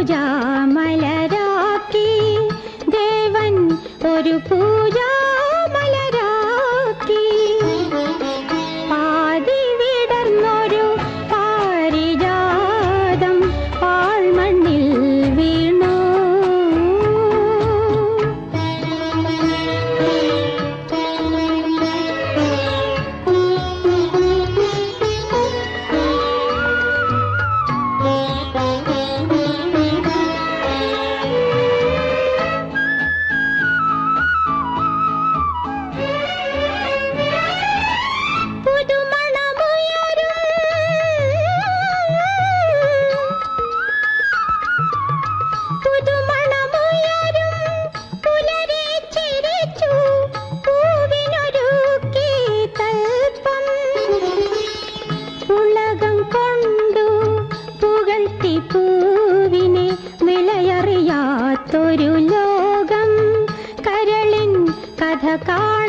പൂജാമലരാക്കി ദേവൻ ഒരു പൂജ राधका